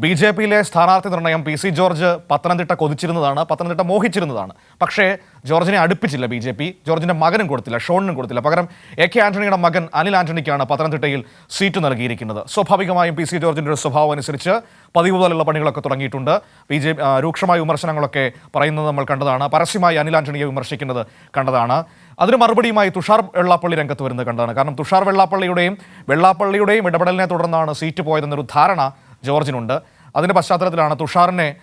B J പിയിലെ സ്ഥാനാർത്ഥി നിർണയം പി സി ജോർജ് പത്തനംതിട്ട കൊതിച്ചിരുന്നതാണ് പത്തനംതിട്ട മോഹിച്ചിരുന്നതാണ്. പക്ഷേ ജോർജിനെ അടുപ്പിച്ചില്ല ബി ജെ പി. ജോർജിന്റെ മകനും കൊടുത്തില്ല ഷോണിനും കൊടുത്തില്ല. പകരം എ കെ ആന്റണിയുടെ മകൻ അനിൽ ആന്റണിക്കാണ് പത്തനംതിട്ടയിൽ സീറ്റ് നൽകിയിരിക്കുന്നത്. സ്വാഭാവികമായും പി സി ജോർജിന്റെ ഒരു സ്വഭാവം അനുസരിച്ച് പതിവ് പോലുള്ള പണികളൊക്കെ തുടങ്ങിയിട്ടുണ്ട്. ബി ജെ രൂക്ഷമായ വിമർശനങ്ങളൊക്കെ പറയുന്നത് നമ്മൾ കണ്ടതാണ്. പരസ്യമായി അനിൽ ആന്റണിയെ വിമർശിക്കുന്നത് കണ്ടതാണ്. അതിന് മറുപടിയുമായി തുഷാർ വെള്ളാപ്പള്ളി രംഗത്ത് വരുന്നത് കണ്ടതാണ്. കാരണം തുഷാർ വെള്ളാപ്പള്ളിയുടെയും വെള്ളാപ്പള്ളിയുടെയും ഇടപെടലിനെ തുടർന്നാണ് സീറ്റ് പോയതെന്നൊരു ധാരണ ജോർജിനുണ്ട്. അതിന്റെ പശ്ചാത്തലത്തിലാണ് തുഷാറിനെ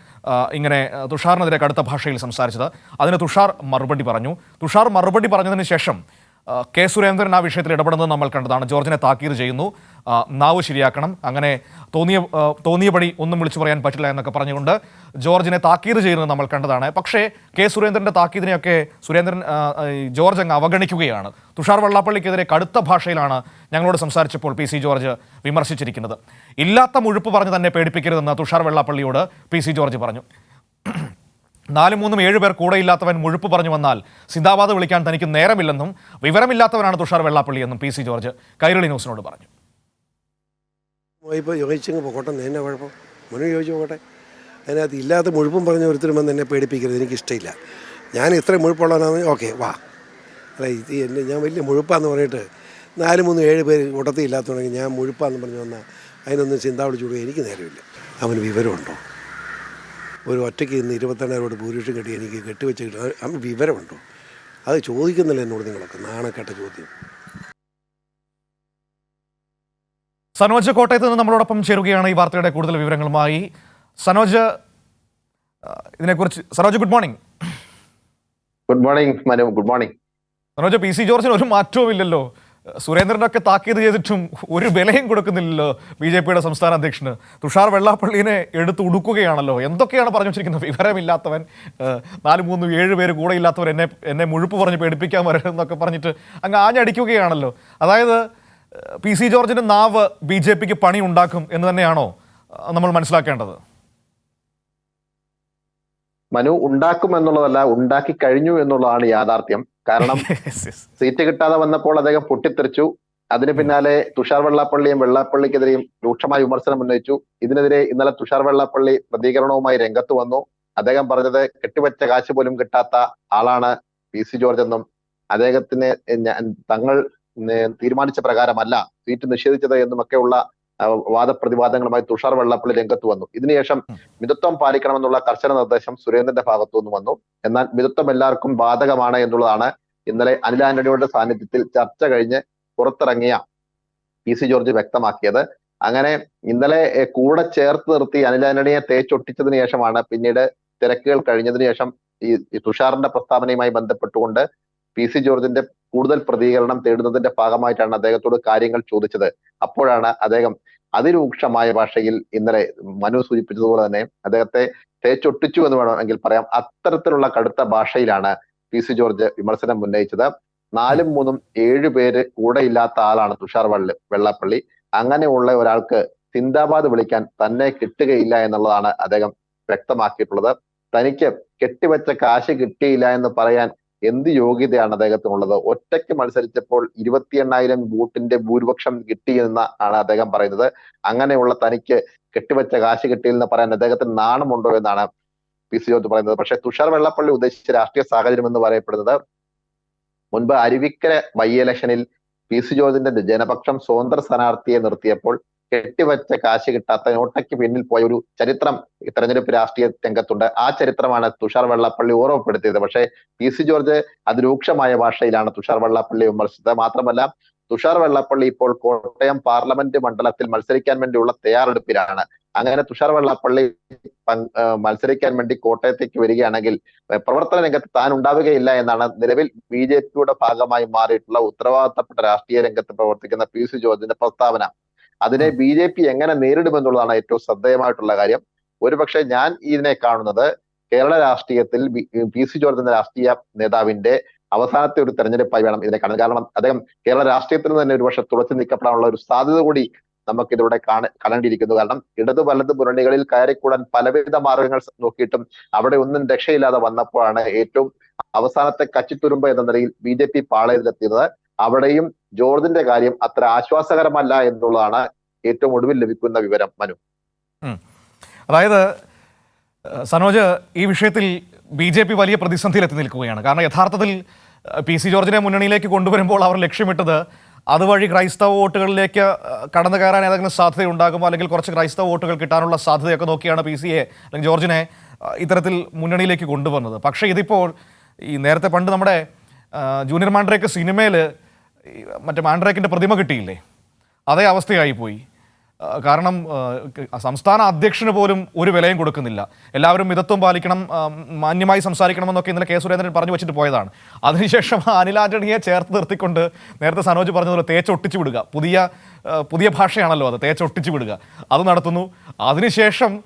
ഇങ്ങനെ തുഷാറിനെതിരെ കടുത്ത ഭാഷയിൽ സംസാരിച്ചത്. അതിന് തുഷാർ മറുപടി പറഞ്ഞു. തുഷാർ മറുപടി പറഞ്ഞതിന് ശേഷം കെ സുരേന്ദ്രൻ ആ വിഷയത്തിൽ ഇടപെടുന്നത് നമ്മൾ കണ്ടതാണ്. ജോർജിനെ താക്കീത് ചെയ്യുന്നു. നാവ് ശരിയാക്കണം. അങ്ങനെ തോന്നിയ തോന്നിയപടി ഒന്നും വിളിച്ചു പറയാൻ പറ്റില്ല എന്നൊക്കെ പറഞ്ഞുകൊണ്ട് ജോർജിനെ താക്കീത് ചെയ്യുന്നത് നമ്മൾ കണ്ടതാണ്. പക്ഷേ കെ സുരേന്ദ്രന്റെ താക്കീതിനെയൊക്കെ സുരേന്ദ്രൻ ജോർജ് അങ്ങ് അവഗണിക്കുകയാണ്. തുഷാർ വെള്ളാപ്പള്ളിക്കെതിരെ കടുത്ത ഭാഷയിലാണ് ഞങ്ങളോട് സംസാരിച്ചപ്പോൾ പി ജോർജ് വിമർശിച്ചിരിക്കുന്നത്. ഇല്ലാത്ത മുഴുപ്പ് പറഞ്ഞ് തന്നെ പേടിപ്പിക്കരുതെന്ന് തുഷാർ വെള്ളാപ്പള്ളിയോട് പി ജോർജ് പറഞ്ഞു. നാലും മൂന്നും ഏഴ് പേർ കൂടെയില്ലാത്തവൻ മുഴുപ്പ് പറഞ്ഞു വന്നാൽ സിന്ദാബാദ് വിളിക്കാൻ തനിക്ക് നേരമില്ലെന്നും വിവരമില്ലാത്തവനാണ് തുഷാർ വെള്ളാപ്പള്ളി എന്നും പി സി ജോർജ് കൈരളി ന്യൂസിനോട് പറഞ്ഞു. ഇപ്പോൾ ചോദിച്ചെങ്കിൽ പോകട്ടെ എന്നെ കുഴപ്പം? മനു ചോദിച്ചു പോകട്ടെ. അതിനകത്ത് ഇല്ലാത്ത മുഴുപ്പും പറഞ്ഞ ഒരുത്തരും വന്ന് എന്നെ പേടിപ്പിക്കരുത് എനിക്കിഷ്ടമില്ല. ഞാൻ ഇത്ര മുഴുപ്പുള്ളവനാണെന്ന് ഓക്കെ വാ. അല്ല ഇത് എന്റെ ഞാൻ വലിയ മുഴുപ്പാന്ന് പറഞ്ഞിട്ട് നാല് മൂന്ന് ഏഴ് പേര് കൂട്ടത്തിൽ ഇല്ലാത്തതുണ്ടെങ്കിൽ ഞാൻ മുഴുപ്പാന്ന് പറഞ്ഞു വന്നാൽ അതിനൊന്നും ചിന്ത വിളിച്ചു കൊടുക്കുക എനിക്ക് നേരമില്ല. അവന് വിവരമുണ്ടോ? ഒരു ഒറ്റയ്ക്ക് ഇന്ന് ഇരുപത്തെണ്ണായിരോട് ഭൂരിപക്ഷം കെട്ടി എനിക്ക് കെട്ടിവെച്ച് കിട്ടും വിവരമുണ്ടോ? അത് ചോദിക്കുന്നില്ല എന്നോട് നിങ്ങളൊക്കെ. നാണക്കെട്ട ചോദ്യം. സനോജ് കോട്ടയത്ത് നിന്ന് നമ്മളോടൊപ്പം ചേരുകയാണ് ഈ വാർത്തയുടെ കൂടുതൽ വിവരങ്ങളുമായി. സനോജ് ഇതിനെക്കുറിച്ച് Sanoj good morning. Good morning Manu. Good morning. Sanoj P C ജോർജിന് ഒരു മാറ്റവും ഇല്ലല്ലോ സുരേന്ദ്രനൊക്കെ താക്കീത് ചെയ്തിട്ടും ഒരു വിലയും കൊടുക്കുന്നില്ലല്ലോ ബി ജെ പിയുടെ സംസ്ഥാന അധ്യക്ഷന്. തുഷാർ വെള്ളാപ്പള്ളിനെ എടുത്ത് ഉടുക്കുകയാണല്ലോ. എന്തൊക്കെയാണ് പറഞ്ഞു വെച്ചിരിക്കുന്നത് വിവരമില്ലാത്തവൻ നാല് മൂന്ന് ഏഴ് പേര് കൂടെ ഇല്ലാത്തവർ എന്നെ എന്നെ മുഴുപ്പ് പറഞ്ഞ് പേടിപ്പിക്കാൻ വരരുതെന്നൊക്കെ പറഞ്ഞിട്ട് അങ്ങ് ആഞ്ഞടിക്കുകയാണല്ലോ. അതായത് പി സി ജോർജിന്റെ നാവ് ബി ജെ പിക്ക് പണി ഉണ്ടാക്കും എന്ന് തന്നെയാണോ നമ്മൾ മനസ്സിലാക്കേണ്ടത്? മനു ഉണ്ടാക്കും എന്നുള്ളതല്ല ഉണ്ടാക്കി കഴിഞ്ഞു എന്നുള്ളതാണ് യാഥാർത്ഥ്യം. കാരണം സീറ്റ് കിട്ടാതെ വന്നപ്പോൾ അദ്ദേഹം പൊട്ടിത്തെറിച്ചു. അതിന് പിന്നാലെ തുഷാർ വെള്ളാപ്പള്ളിയും വെള്ളാപ്പള്ളിക്കെതിരെയും രൂക്ഷമായ വിമർശനം ഉന്നയിച്ചു. ഇതിനെതിരെ ഇന്നലെ തുഷാർ വെള്ളാപ്പള്ളി പ്രതികരണവുമായി രംഗത്ത് വന്നു. അദ്ദേഹം പറഞ്ഞത് കെട്ടിവെച്ച കാശ് പോലും കിട്ടാത്ത ആളാണ് പി സി ജോർജ് എന്നും അദ്ദേഹത്തിന് തങ്ങൾ തീരുമാനിച്ച പ്രകാരമല്ല സീറ്റ് നിഷേധിച്ചത് എന്നുമൊക്കെയുള്ള വാദപ്രതിവാദങ്ങളുമായി തുഷാർ വെള്ളപ്പള്ളി രംഗത്ത് വന്നു. ഇതിനുശേഷം മിതത്വം പാലിക്കണമെന്നുള്ള കർശന നിർദ്ദേശം സുരേന്ദ്രന്റെ ഭാഗത്തു നിന്ന് വന്നു. എന്നാൽ മിതത്വം എല്ലാവർക്കും ബാധകമാണ് എന്നുള്ളതാണ് ഇന്നലെ അനിൽ ആന്റണിയുടെ സാന്നിധ്യത്തിൽ ചർച്ച കഴിഞ്ഞ് പുറത്തിറങ്ങിയ പി സി ജോർജ് വ്യക്തമാക്കിയത്. അങ്ങനെ ഇന്നലെ കൂടെ ചേർത്ത് നിർത്തി അനിൽ ആന്റണിയെ തേച്ചൊട്ടിച്ചതിന് ശേഷമാണ് പിന്നീട് തിരക്കുകൾ കഴിഞ്ഞതിന് ശേഷം ഈ തുഷാറിന്റെ പ്രസ്താവനയുമായി ബന്ധപ്പെട്ടുകൊണ്ട് പി സി ജോർജിന്റെ കൂടുതൽ പ്രതികരണം തേടുന്നതിന്റെ ഭാഗമായിട്ടാണ് അദ്ദേഹത്തോട് കാര്യങ്ങൾ ചോദിച്ചത്. അപ്പോഴാണ് അദ്ദേഹം അതിരൂക്ഷമായ ഭാഷയിൽ ഇന്നലെ മനു സൂചിപ്പിച്ചതുപോലെ തന്നെ അദ്ദേഹത്തെ തേച്ചൊട്ടിച്ചു എന്ന് വേണമെങ്കിൽ പറയാം. അത്തരത്തിലുള്ള കടുത്ത ഭാഷയിലാണ് പി സി ജോർജ് വിമർശനം ഉന്നയിച്ചത്. നാലും മൂന്നും ഏഴു പേര് കൂടെ ഇല്ലാത്ത ആളാണ് തുഷാർ വള്ളി വെള്ളാപ്പള്ളി. അങ്ങനെയുള്ള ഒരാൾക്ക് സിന്ദാബാദ് വിളിക്കാൻ തന്നെ കിട്ടുകയില്ല എന്നുള്ളതാണ് അദ്ദേഹം വ്യക്തമാക്കിയിട്ടുള്ളത്. തനിക്ക് കെട്ടിവെച്ച കാശ് കിട്ടിയില്ല എന്ന് പറയാൻ എന്ത് യോഗ്യതയാണ് അദ്ദേഹത്തിനുള്ളത്? ഒറ്റയ്ക്ക് മത്സരിച്ചപ്പോൾ ഇരുപത്തി എണ്ണായിരം വോട്ടിന്റെ ഭൂരിപക്ഷം കിട്ടി എന്ന് ആണ് അദ്ദേഹം പറയുന്നത്. അങ്ങനെയുള്ള തനിക്ക് കെട്ടിവെച്ച കാശ് കിട്ടിയില്ലെന്ന് പറയാൻ അദ്ദേഹത്തിന് നാണമുണ്ടോ എന്നാണ് പി സി ജോർജ് പറയുന്നത്. പക്ഷെ തുഷാർ വെള്ളപ്പള്ളി ഉദ്ദേശിച്ച രാഷ്ട്രീയ സാഹചര്യം എന്ന് പറയപ്പെടുന്നത് മുൻപ് അരുവിക്കര ബൈ ഇലക്ഷനിൽ പി സി ജോർജിന്റെ ജനപക്ഷം സ്വതന്ത്ര സ്ഥാനാർത്ഥിയെ നിർത്തിയപ്പോൾ കെട്ടിവെച്ച കാശ് കിട്ടാത്ത നോട്ടയ്ക്ക് പിന്നിൽ പോയ ഒരു ചരിത്രം തെരഞ്ഞെടുപ്പ് രാഷ്ട്രീയ രംഗത്തുണ്ട്. ആ ചരിത്രമാണ് തുഷാർ വെള്ളപ്പള്ളി ഓർമ്മപ്പെടുത്തിയത്. പക്ഷേ പി സി ജോർജ് അതിരൂക്ഷമായ ഭാഷയിലാണ് തുഷാർ വെള്ളപ്പള്ളി വിമർശിച്ചത്. മാത്രമല്ല തുഷാർ വെള്ളപ്പള്ളി ഇപ്പോൾ കോട്ടയം പാർലമെന്റ് മണ്ഡലത്തിൽ മത്സരിക്കാൻ വേണ്ടിയുള്ള തയ്യാറെടുപ്പിലാണ്. അങ്ങനെ തുഷാർ വെള്ളപ്പള്ളി മത്സരിക്കാൻ വേണ്ടി കോട്ടയത്തേക്ക് വരികയാണെങ്കിൽ പ്രവർത്തന രംഗത്ത് താൻ ഉണ്ടാവുകയില്ല എന്നാണ് നിലവിൽ ബി ജെ പിയുടെ ഭാഗമായി മാറിയിട്ടുള്ള ഉത്തരവാദിത്തപ്പെട്ട രാഷ്ട്രീയ രംഗത്ത് പ്രവർത്തിക്കുന്ന പി സി ജോർജിന്റെ പ്രസ്താവന. അതിനെ ബി ജെ പി എങ്ങനെ നേരിടുമെന്നുള്ളതാണ് ഏറ്റവും ശ്രദ്ധേയമായിട്ടുള്ള കാര്യം. ഒരുപക്ഷെ ഞാൻ ഇതിനെ കാണുന്നത് കേരള രാഷ്ട്രീയത്തിൽ പി സി ജോർജ് എന്ന രാഷ്ട്രീയ നേതാവിന്റെ അവസാനത്തെ ഒരു തെരഞ്ഞെടുപ്പായി വേണം ഇതിനെ കാണാൻ. കാരണം അദ്ദേഹം കേരള രാഷ്ട്രീയത്തിൽ നിന്ന് തന്നെ ഒരുപക്ഷെ തുളച്ചു നീക്കപ്പെടാനുള്ള ഒരു സാധ്യത കൂടി നമുക്ക് ഇതിലൂടെ കാണ കാണേണ്ടിയിരിക്കുന്നു. കാരണം ഇടതു വലത് മുന്നണികളിൽ കയറിക്കൂടാൻ പലവിധ മാർഗങ്ങൾ നോക്കിയിട്ടും അവിടെ ഒന്നും രക്ഷയില്ലാതെ വന്നപ്പോഴാണ് ഏറ്റവും അവസാനത്തെ കച്ചിത്തുരുമ്പ് എന്ന നിലയിൽ ബി ജെ പി പാളയത്തിലെത്തിയത്. അവിടെയും ജോർജിന്റെ കാര്യം അത്ര ആശ്വാസകരമല്ല എന്നുള്ളതാണ് ഏറ്റവും ഒടുവിൽ ലഭിക്കുന്ന വിവരം മനു. അതായത് സനോജ് ഈ വിഷയത്തിൽ ബി ജെ പി വലിയ പ്രതിസന്ധിയിലെത്തി നിൽക്കുകയാണ്. കാരണം യഥാർത്ഥത്തിൽ പി സി ജോർജിനെ മുന്നണിയിലേക്ക് കൊണ്ടുവരുമ്പോൾ അവർ ലക്ഷ്യമിട്ടത് അതുവഴി ക്രൈസ്തവ വോട്ടുകളിലേക്ക് കടന്നു കയറാൻ ഏതെങ്കിലും സാധ്യത ഉണ്ടാകുമോ അല്ലെങ്കിൽ കുറച്ച് ക്രൈസ്തവ വോട്ടുകൾ കിട്ടാനുള്ള സാധ്യതയൊക്കെ നോക്കിയാണ് പി സിയെ അല്ലെങ്കിൽ ജോർജിനെ ഇത്തരത്തിൽ മുന്നണിയിലേക്ക് കൊണ്ടുവന്നത്. പക്ഷേ ഇതിപ്പോൾ ഈ നേരത്തെ പണ്ട് നമ്മുടെ ജൂനിയർ മാൻഡ്രേക്ക് സിനിമയിൽ മറ്റേ മാൻഡ്രേക്കിന്റെ പ്രതിമ കിട്ടിയില്ലേ? അതേ അവസ്ഥയായി പോയി. കാരണം സംസ്ഥാന അധ്യക്ഷന് പോലും ഒരു വിലയും കൊടുക്കുന്നില്ല. എല്ലാവരും മിതത്വം പാലിക്കണം മാന്യമായി സംസാരിക്കണമെന്നൊക്കെ ഇന്നലെ കെ. സുരേന്ദ്രൻ പറഞ്ഞു വെച്ചിട്ട് പോയതാണ്. അതിനുശേഷം അനിൽ ആന്റണിയെ ചേർത്ത് നിർത്തിക്കൊണ്ട് നേരത്തെ സനോജ് പറഞ്ഞതുപോലെ തേച്ചൊട്ടിച്ചു വിടുക. പുതിയ പുതിയ ഭാഷയാണല്ലോ അത് തേച്ചൊട്ടിച്ചു വിടുക. അത് നടത്തുന്നു. അതിനുശേഷം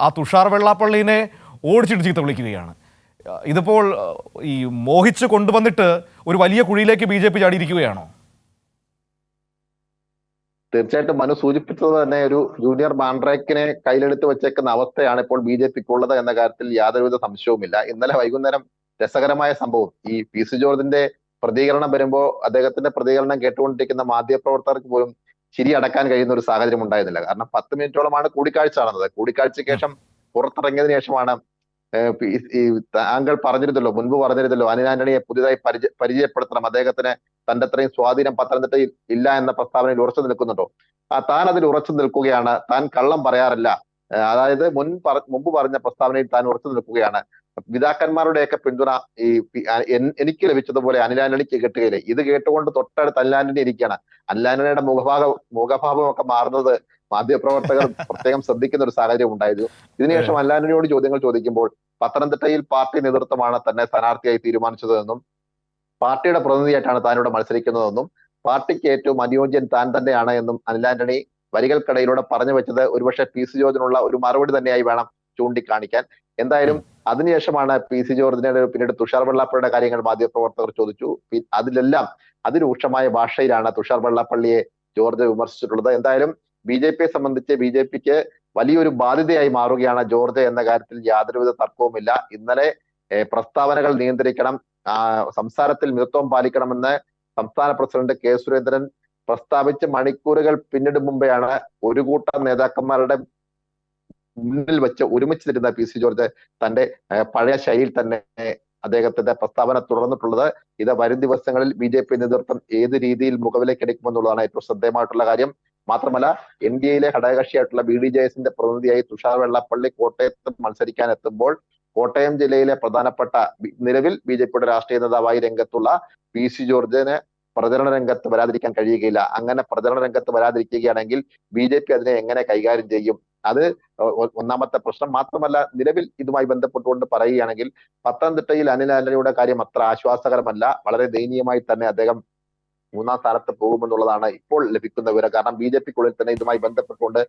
ആ തുഷാർ വെള്ളാപ്പള്ളിനെ ഓടിച്ചിട്ട് ചീത്ത വിളിക്കുകയാണ്. ഇതിപ്പോൾ ഈ മോഹിച്ച് കൊണ്ടുവന്നിട്ട് ഒരു വലിയ കുഴിയിലേക്ക് ബി ജെ പി ചാടിയിരിക്കുകയാണോ? തീർച്ചയായിട്ടും മനു സൂചിപ്പിച്ചത് തന്നെ ഒരു ജൂനിയർ മാൻഡ്രേക്കിനെ കയ്യിലെടുത്ത് വെച്ചേക്കുന്ന അവസ്ഥയാണ് ഇപ്പോൾ ബി ജെ പിക്ക് ഉള്ളത് എന്ന കാര്യത്തിൽ യാതൊരുവിധ സംശയവുമില്ല. ഇന്നലെ വൈകുന്നേരം രസകരമായ സംഭവം. ഈ പി സി ജോർജിന്റെ പ്രതികരണം വരുമ്പോൾ അദ്ദേഹത്തിന്റെ പ്രതികരണം കേട്ടുകൊണ്ടിരിക്കുന്ന മാധ്യമപ്രവർത്തകർക്ക് പോലും ചിരി അടക്കാൻ കഴിയുന്ന ഒരു സാഹചര്യം ഉണ്ടായിരുന്നില്ല. കാരണം പത്ത് മിനിറ്റോളമാണ് കൂടിക്കാഴ്ച നടന്നത്. കൂടിക്കാഴ്ചയ്ക്ക് ശേഷം പുറത്തിറങ്ങിയതിനു ശേഷമാണ് ഈ താങ്കൾ പറഞ്ഞിരുന്നല്ലോ മുൻപ് പറഞ്ഞിരുന്നല്ലോ അനിൽ ആന്റണിയെ പുതിയതായി പരിചയ പരിചയപ്പെടുത്തണം. അദ്ദേഹത്തിന് തന്റെ അത്രയും സ്വാധീനം പത്തനംതിട്ടയിൽ ഇല്ല എന്ന പ്രസ്താവനയിൽ ഉറച്ചു നിൽക്കുന്നുണ്ടോ? ആ താൻ അതിൽ ഉറച്ചു നിൽക്കുകയാണ്. താൻ കള്ളം പറയാറില്ല. അതായത് മുൻ മുമ്പ് പറഞ്ഞ പ്രസ്താവനയിൽ താൻ ഉറച്ചു നിൽക്കുകയാണ്. പിതാക്കന്മാരുടെയൊക്കെ പിന്തുണ ഈ എനിക്ക് ലഭിച്ചതുപോലെ അനിലാന്റണിക്ക് കിട്ടുകയില്ല. ഇത് കേട്ടുകൊണ്ട് തൊട്ടടുത്ത് അനിലാന്റണി ഇരിക്കുകയാണ്. അനിലാന്റണിയുടെ മുഖഭാഗം മുഖഭാവം ഒക്കെ മാറുന്നത് മാധ്യമപ്രവർത്തകർ പ്രത്യേകം ശ്രദ്ധിക്കുന്ന ഒരു സാഹചര്യം ഉണ്ടായിരുന്നു. ഇതിനുശേഷം അല്ലാനോട് ചോദ്യങ്ങൾ ചോദിക്കുമ്പോൾ പത്തനംതിട്ടയിൽ പാർട്ടി നേതൃത്വമാണ് തന്നെ സ്ഥാനാർത്ഥിയായി തീരുമാനിച്ചതെന്നും പാർട്ടിയുടെ പ്രതിനിധിയായിട്ടാണ് താൻ ഇവിടെ മത്സരിക്കുന്നതെന്നും പാർട്ടിക്ക് ഏറ്റവും അനുയോജ്യൻ താൻ തന്നെയാണ് എന്നും അനിൽ ആന്റണി വരികൾക്കിടയിലൂടെ പറഞ്ഞു വെച്ചത് ഒരുപക്ഷെ പി സി ജോർജിനുള്ള ഒരു മറുപടി തന്നെയായി വേണം ചൂണ്ടിക്കാണിക്കാൻ. എന്തായാലും അതിനുശേഷമാണ് പി സി ജോർജിനെ പിന്നീട് തുഷാർ വെള്ളാപ്പള്ളിയുടെ കാര്യങ്ങൾ മാധ്യമപ്രവർത്തകർ ചോദിച്ചു. അതിലെല്ലാം അതിരൂക്ഷമായ ഭാഷയിലാണ് തുഷാർ വെള്ളാപ്പള്ളിയെ ജോർജ് വിമർശിച്ചിട്ടുള്ളത്. എന്തായാലും ബി ജെ പിയെ സംബന്ധിച്ച് ബി ജെ പിക്ക് വലിയൊരു ബാധ്യതയായി മാറുകയാണ് ജോർജ് എന്ന കാര്യത്തിൽ യാതൊരുവിധ തർക്കവുമില്ല. ഇന്നലെ പ്രസ്താവനകൾ നിയന്ത്രിക്കണം സംസാരത്തിൽ മിതത്വം പാലിക്കണമെന്ന് സംസ്ഥാന പ്രസിഡന്റ് കെ സുരേന്ദ്രൻ പ്രസ്താവിച്ച് മണിക്കൂറുകൾ പിന്നിടും മുമ്പെയാണ് ഒരു കൂട്ടം നേതാക്കന്മാരുടെ മുന്നിൽ വെച്ച് ഒരുമിച്ച് നിരുന്ന പി സി ജോർജ് തന്റെ പഴയ ശൈലിയിൽ തന്നെ അദ്ദേഹത്തിന്റെ പ്രസ്താവന തുടർന്നിട്ടുള്ളത്. ഇത് വരും ദിവസങ്ങളിൽ ബി ജെ പി നേതൃത്വം ഏത് രീതിയിൽ മുഖവിലേക്ക് എടുക്കുമെന്നുള്ളതാണ് ഏറ്റവും ശ്രദ്ധേയമായിട്ടുള്ള കാര്യം. മാത്രമല്ല എൻ ഡി എയിലെ ഘടകകക്ഷിയായിട്ടുള്ള ബി ഡി ജെ എസിന്റെ പ്രതിനിധിയായി തുഷാർ വെള്ളാപ്പള്ളി കോട്ടയത്ത് മത്സരിക്കാൻ എത്തുമ്പോൾ കോട്ടയം ജില്ലയിലെ പ്രധാനപ്പെട്ട നിലവിൽ ബി ജെ പിയുടെ രാഷ്ട്രീയ നേതാവായി രംഗത്തുള്ള പി സി ജോർജിന് പ്രചരണ രംഗത്ത് വരാതിരിക്കാൻ കഴിയുകയില്ല. അങ്ങനെ പ്രചരണ രംഗത്ത് വരാതിരിക്കുകയാണെങ്കിൽ ബി ജെ പി അതിനെ എങ്ങനെ കൈകാര്യം ചെയ്യും? അത് ഒന്നാമത്തെ പ്രശ്നം. മാത്രമല്ല നിലവിൽ ഇതുമായി ബന്ധപ്പെട്ടുകൊണ്ട് പറയുകയാണെങ്കിൽ പത്തനംതിട്ടയിൽ അനിൽ ആന്റണിയുടെ കാര്യം അത്ര ആശ്വാസകരമല്ല. വളരെ ദയനീയമായി തന്നെ അദ്ദേഹം മൂന്നാം സ്ഥാനത്ത് പോകുമെന്നുള്ളതാണ് ഇപ്പോൾ ലഭിക്കുന്ന വിവരം. കാരണം ബി ജെ പിക്കുള്ളിൽ തന്നെ ഇതുമായി ബന്ധപ്പെട്ടുകൊണ്ട്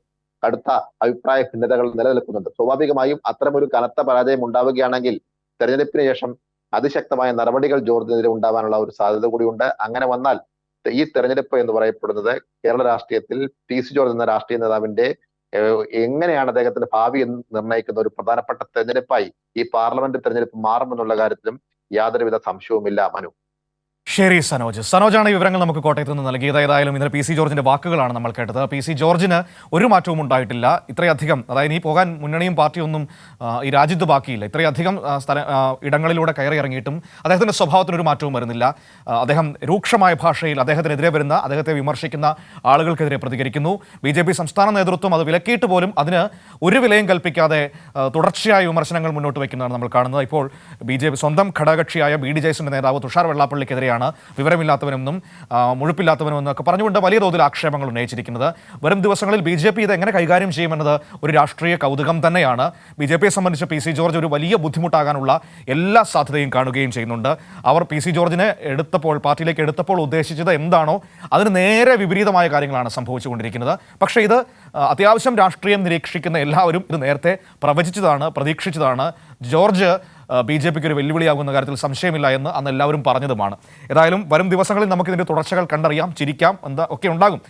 കടുത്ത അഭിപ്രായ ഭിന്നതകൾ നിലനിൽക്കുന്നുണ്ട്. സ്വാഭാവികമായും അത്തരമൊരു കനത്ത പരാജയം ഉണ്ടാവുകയാണെങ്കിൽ തെരഞ്ഞെടുപ്പിന് ശേഷം അതിശക്തമായ നടപടികൾ ജോർജിനെതിരെ ഉണ്ടാവാനുള്ള ഒരു സാധ്യത കൂടിയുണ്ട്. അങ്ങനെ വന്നാൽ ഈ തെരഞ്ഞെടുപ്പ് എന്ന് പറയപ്പെടുന്നത് കേരള രാഷ്ട്രീയത്തിൽ പി സി ജോർജ് എന്ന രാഷ്ട്രീയ നേതാവിന്റെ എങ്ങനെയാണ് അദ്ദേഹത്തിന്റെ ഭാവി എന്ന് നിർണയിക്കുന്ന ഒരു പ്രധാനപ്പെട്ട തെരഞ്ഞെടുപ്പായി ഈ പാർലമെന്റ് തെരഞ്ഞെടുപ്പ് മാറുമെന്നുള്ള കാര്യത്തിലും യാതൊരുവിധ സംശയവുമില്ല മനു. ശരി സനോജ്. സനോജാണ് ഈ വിവരങ്ങൾ നമുക്ക് കോട്ടയത്ത് നിന്ന് നൽകിയത്. ഏതായാലും ഇന്നലെ പി സി ജോർജിന്റെ വാക്കുകളാണ് നമ്മൾ കേട്ടത്. പി സി ജോർജിന് ഒരു മാറ്റവും ഉണ്ടായിട്ടില്ല. ഇത്രയധികം അതായത് ഈ പോകാൻ മുന്നണിയും പാർട്ടിയൊന്നും ഈ രാജ്യത്ത് ബാക്കിയില്ല. ഇത്രയധികം സ്ഥല ഇടങ്ങളിലൂടെ കയറി ഇറങ്ങിയിട്ടും അദ്ദേഹത്തിന്റെ സ്വഭാവത്തിന് ഒരു മാറ്റവും വരുന്നില്ല. അദ്ദേഹം രൂക്ഷമായ ഭാഷയിൽ അദ്ദേഹത്തിനെതിരെ വരുന്ന അദ്ദേഹത്തെ വിമർശിക്കുന്ന ആളുകൾക്കെതിരെ പ്രതികരിക്കുന്നു. ബി ജെ പി സംസ്ഥാന നേതൃത്വം അത് വിലക്കിയിട്ട് പോലും അതിന് ഒരു വിലയും കൽപ്പിക്കാതെ തുടർച്ചയായ വിമർശനങ്ങൾ മുന്നോട്ട് വയ്ക്കുന്നതാണ് നമ്മൾ കാണുന്നത്. ഇപ്പോൾ ബി സ്വന്തം ഘടകക്ഷിയായ ബി ഡി ജെസിന്റെ നേതാവ് തുഷാർ വെള്ളാപ്പള്ളിക്കെതിരെയാണ് വിവരമില്ലാത്തവനെന്നും ആ, മുഴുപ്പില്ലാത്തവനെന്നും ഒക്കെ പറഞ്ഞുകൊണ്ട് വലിയ തോതിൽ ആക്ഷേപങ്ങൾ ഉന്നയിച്ചിരിക്കുന്നത്. വരും ദിവസങ്ങളിൽ ബി ജെ പി ഇത് എങ്ങനെ കൈകാര്യം ചെയ്യുമെന്നത് ഒരു രാഷ്ട്രീയ കൗതുകം തന്നെയാണ്. ബി ജെ പിയെ സംബന്ധിച്ച് പി സി ജോർജ് ഒരു വലിയ ബുദ്ധിമുട്ടാകാനുള്ള എല്ലാ സാധ്യതയും കാണുകയും ചെയ്യുന്നുണ്ട്. അവർ പി സി ജോർജിനെ എടുത്തപ്പോൾ പാർട്ടിയിലേക്ക് എടുത്തപ്പോൾ ഉദ്ദേശിച്ചത് എന്താണോ അതിന് നേരെ വിപരീതമായ കാര്യങ്ങളാണ് സംഭവിച്ചുകൊണ്ടിരിക്കുന്നത്. പക്ഷേ ഇത് അത്യാവശ്യം രാഷ്ട്രീയം നിരീക്ഷിക്കുന്ന എല്ലാവരും ഇത് നേരത്തെ പ്രവചിച്ചതാണ് പ്രതീക്ഷിച്ചതാണ്. ജോർജ് ബി ജെ പിക്ക് ഒരു വെല്ലുവിളിയാകുന്ന കാര്യത്തിൽ സംശയമില്ല എന്ന് അന്ന് എല്ലാവരും പറഞ്ഞതുമാണ്. ഏതായാലും വരും ദിവസങ്ങളിൽ നമുക്കിതിന്റെ തുടർച്ചകൾ കണ്ടറിയാം ചിരിക്കാം എന്താ ഒക്കെ ഉണ്ടാകും.